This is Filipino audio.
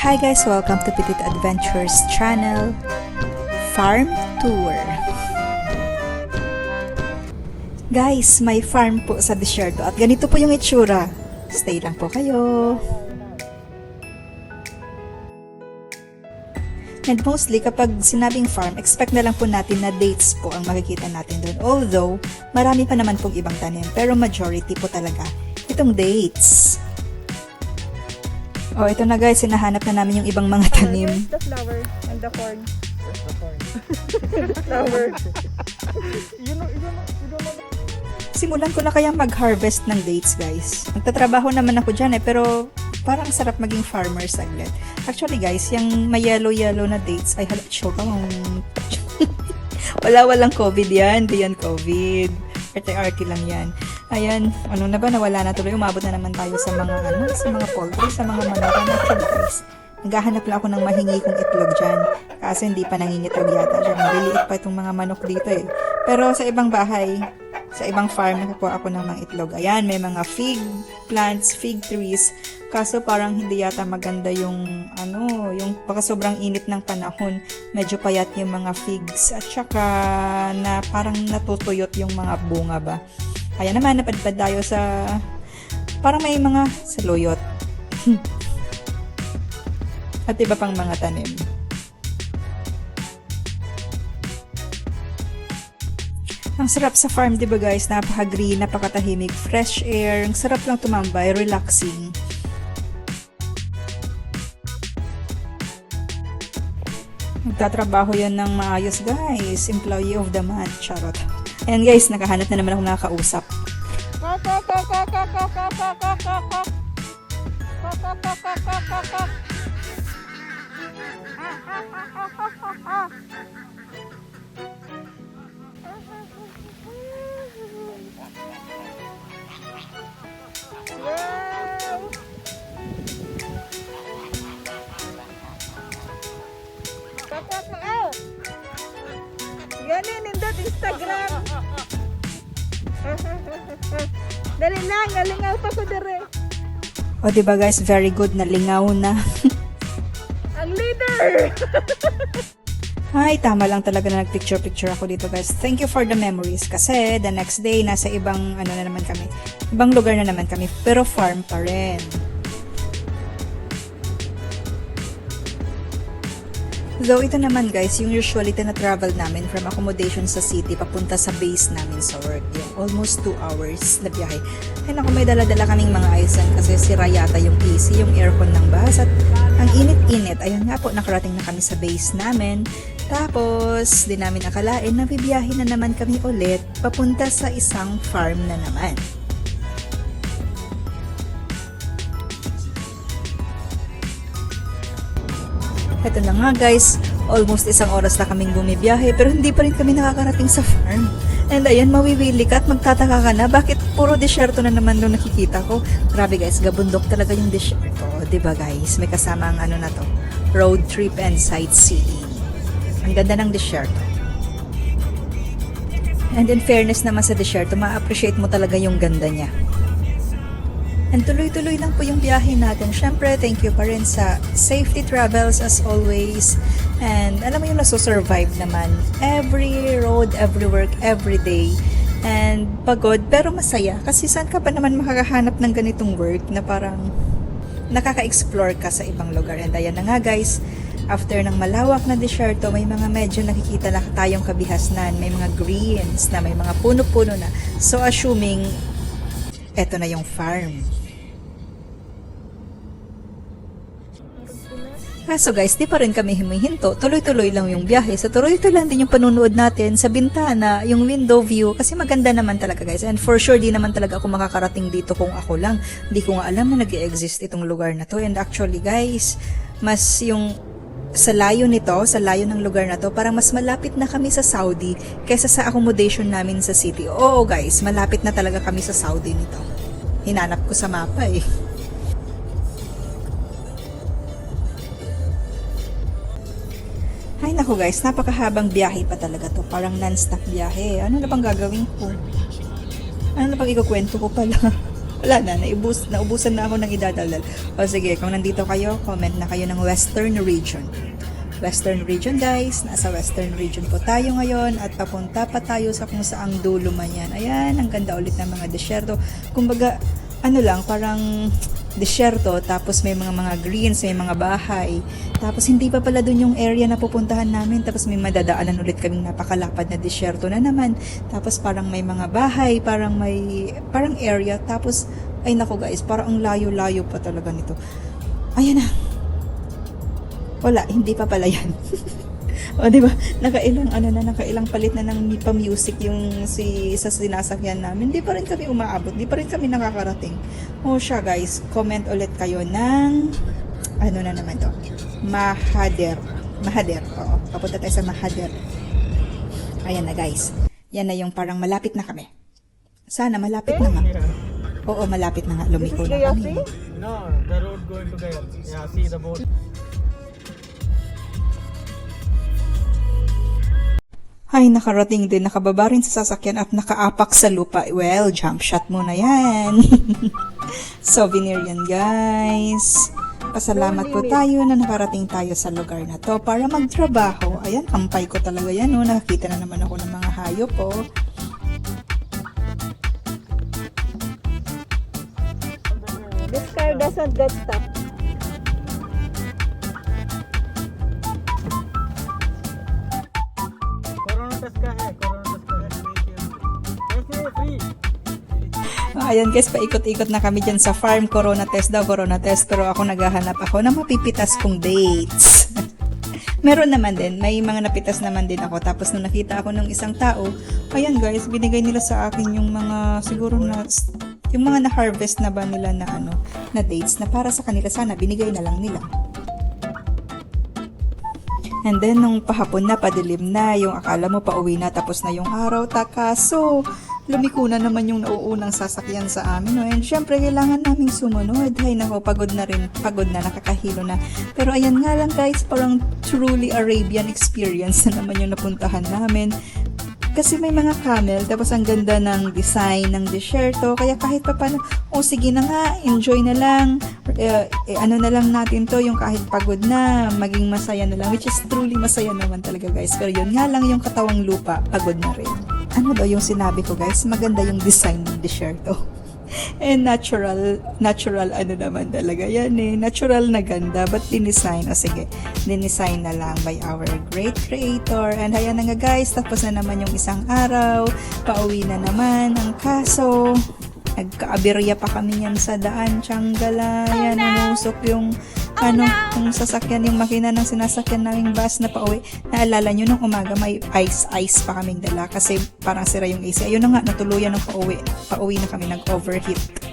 Hi guys, welcome to Petit Adventures channel Farm Tour. Guys, may farm po sa desierto at ganito po yung itsura. Stay lang po kayo. And mostly, kapag sinabing farm, expect na lang po natin na dates po ang makikita natin doon. Although, marami pa naman pong ibang tanim, pero majority po talaga itong dates. Oh, ito na guys, sinahanap na namin yung ibang mga tanim. Where's the flower and the corn? The corn? flower. you know, you know, you don't know. Simulan ko na kayang mag-harvest ng dates, guys. Nagtatrabaho naman ako dyan eh, pero parang sarap maging farmer saglit. Actually, guys, yung may yellow-yellow na dates, ay halat show ka Wala, walang COVID yan. Di yan COVID. Arte-arte lang yan. Ayan, ano na ba, nawala na tuloy. Umabot na naman tayo sa mga, ano, sa mga poultry, sa mga manok. And Actually, naghahanap lang ako ng mahingi kong itlog dyan. Kasi hindi pa nangingitlog yata dyan. Maliliit pa itong mga manok dito eh. Pero sa ibang bahay, sa ibang farm, nakukuha ako ng mga itlog. Ayan, may mga fig plants, fig trees. Kaso parang hindi yata maganda yung, ano, yung baka sobrang init ng panahon. Medyo payat yung mga figs. At saka na parang natutuyot yung mga bunga ba. Kaya naman, napadpad tayo sa, parang may mga saluyot. At iba pang mga tanim. Ang sarap sa farm, di ba guys? Napaka-green, napakatahimik, fresh air. Ang sarap lang tumambay, relaxing. Nagtatrabaho yan ng maayos guys. Employee of the month. Charot. Ayan guys, nakahanap na naman ako nakakausap. kok kok kok kok kok kok kok kok kok kok kok kok Instagram. Dali na, galingaw pa ko dere. O di ba guys, very good na lingaw na. Ang leader! Ay, tama lang talaga na nag-picture-picture ako dito guys. Thank you for the memories kasi the next day nasa ibang ano na naman kami. Ibang lugar na naman kami pero farm pa rin. Though ito naman guys, yung usually na travel namin from accommodation sa city papunta sa base namin sa work. Yung almost 2 hours na biyahe. Ay naku, may dala-dala kaming mga ayusan kasi sira yata yung AC, yung aircon ng bus at ang init-init. Ayun nga po, nakarating na kami sa base namin. Tapos, di namin akalain na bibiyahin na naman kami ulit papunta sa isang farm na naman. Ito na nga guys, almost isang oras na kaming bumibiyahe pero hindi pa rin kami nakakarating sa farm. And ayan, mawiwili ka at magtataka ka na bakit puro disyerto na naman doon nakikita ko. Grabe guys, gabundok talaga yung disyerto. O, Diba guys, may kasama ang ano na to, road trip and sightseeing. Ang ganda ng disyerto. And in fairness naman sa disyerto, ma-appreciate mo talaga yung ganda niya. And tuloy-tuloy lang po yung biyahe natin. Siyempre, thank you pa rin sa safety travels as always. And alam mo yung nasusurvive naman. Every road, every work, every day. And pagod, pero masaya. Kasi saan ka ba naman makakahanap ng ganitong work na parang nakaka-explore ka sa ibang lugar. And ayan na nga guys, after ng malawak na desierto, may mga medyo nakikita na tayong kabihasnan. May mga greens na, may mga puno-puno na. So assuming, eto na yung farm. Kaso guys, di pa rin kami humihinto. Tuloy-tuloy lang yung biyahe. So tuloy-tuloy lang din yung panunood natin sa bintana, yung window view. Kasi maganda naman talaga guys. And for sure, di naman talaga ako makakarating dito kung ako lang. Hindi ko nga alam na nag exist itong lugar na to. And actually guys, mas yung sa layo nito, sa layo ng lugar na to, parang mas malapit na kami sa Saudi kaysa sa accommodation namin sa city. Oo guys, malapit na talaga kami sa Saudi nito. Hinanap ko sa mapa eh. Ay nako guys, napakahabang biyahe pa talaga to. Parang non-stop biyahe. Ano na bang gagawin ko? Ano na bang ikukwento ko pala? Wala na, naubus, naubusan na ako ng idadaldal. O sige, kung nandito kayo, comment na kayo ng Western Region. Western Region guys, nasa Western Region po tayo ngayon at papunta pa tayo sa kung saang dulo man yan. Ayan, ang ganda ulit ng mga desyerto. Kumbaga, ano lang, parang desyerto, tapos may mga mga greens, may mga bahay. Tapos hindi pa pala dun yung area na pupuntahan namin, tapos may madadaanan ulit kaming napakalapad na desyerto na naman. Tapos parang may mga bahay, parang may, parang area, tapos, ay nako guys, parang ang layo-layo pa talaga nito. Ayan na, wala, hindi pa pala yan. o, di ba? Nakailang, ano na, nakailang palit na ng pa-music yung si, sa sinasakyan namin. Hindi pa rin kami umaabot. Hindi pa rin kami nakakarating. O siya, guys. Comment ulit kayo ng, ano na naman to? Mahader. Mahader. Oo. Papunta tayo sa Mahader. Ayan na, guys. Yan na yung parang malapit na kami. Sana malapit na nga. Oo, malapit na nga. Lumiko na kami. No, the road going to Gaya. Yeah, see the boat. Ay, nakarating din, nakababa rin sa sasakyan at nakaapak sa lupa. Well, jump shot muna yan. souvenir yan guys. Pasalamat po tayo na nakarating tayo sa lugar na to para magtrabaho. Ayan, kampay ko talaga yan. Oh. Nakakita na naman ako ng mga hayop. Oh. This car doesn't get stopped. Corona test ka hai, corona test ka eh. hai. Free. Ayan guys, paikot-ikot na kami dyan sa farm. Corona test daw, corona test. Pero ako naghahanap ako ng mapipitas kong dates. Meron naman din, may mga napitas naman din ako. Tapos nung nakita ako ng isang tao, ayan guys, binigay nila sa akin yung mga siguro na yung mga na-harvest na ba nila na ano, na dates na para sa kanila sana binigay na lang nila. And then, nung pahapon na, padilim na, yung akala mo pauwi na, tapos na yung araw, takaso, lumiko na naman yung nauunang sasakyan sa amin. No? And syempre, kailangan naming sumunod. Hay nako, pagod na rin, pagod na, nakakahilo na. Pero ayan nga lang guys, parang truly Arabian experience na naman yung napuntahan namin. Kasi may mga camel, tapos ang ganda ng design ng desierto. Kaya kahit pa paano, oh sige na nga, enjoy na lang. Eh, eh, ano na lang natin to, yung kahit pagod na, maging masaya na lang. Which is truly masaya naman talaga guys. Pero yun nga lang yung katawang lupa, pagod na rin. Ano daw yung sinabi ko guys? Maganda yung design ng desierto. And natural, natural ano naman talaga yan eh. Natural na ganda, but dinisign, o sige, dinisign na lang by our great creator. And ayan na nga guys, tapos na naman yung isang araw, pauwi na naman ang kaso. Nagkaaberya pa kami yan sa daan, Tiyanggala, yan, nanusok yung ano, yung sasakyan, yung makina ng sinasakyan naming bus na pauwi. Naalala nyo, nung umaga may ice-ice pa kaming dala kasi parang sira yung AC. Ayun na nga, natuluyan ng pauwi. Pauwi na kami, nag-overheat.